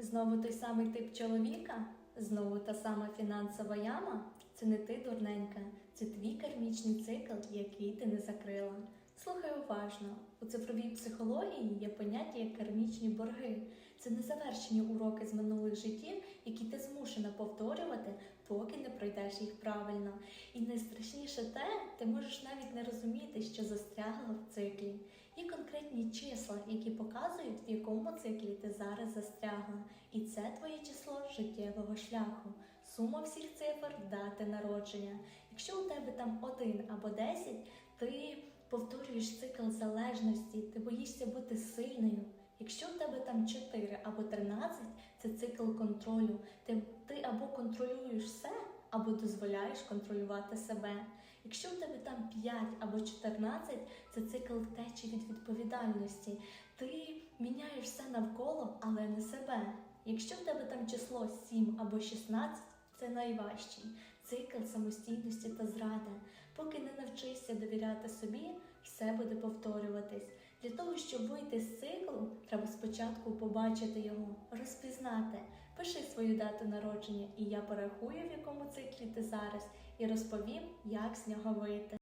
Знову той самий тип чоловіка? Знову та сама фінансова яма? Це не ти, дурненька, це твій кармічний цикл, який ти не закрила. Слухай уважно, у цифровій психології є поняття як кармічні борги. Це незавершені уроки з минулих життів, які ти змушена повторювати, поки не пройдеш їх правильно. І найстрашніше те, ти можеш навіть не розуміти, що застрягла в циклі. Є конкретні числа, які показують, в якому циклі ти зараз застрягла. І це твоє число життєвого шляху. Сума всіх цифр дати народження. Якщо у тебе там один або десять, ти повторюєш цикл залежності, ти боїшся бути сильною. Якщо в тебе там 4 або 13, це цикл контролю. Ти, ти або контролюєш все, або дозволяєш контролювати себе. Якщо в тебе там 5 або 14, це цикл втечі від відповідальності. Ти міняєш все навколо, але не себе. Якщо в тебе там число 7 або 16, це найважчий цикл самостійності та зради. Поки не навчишся довіряти собі, все буде повторюватись. Для того, щоб вийти з циклу, треба спочатку побачити його, розпізнати. Пиши свою дату народження, і я порахую, в якому циклі ти зараз, і розповім, як з нього вийти.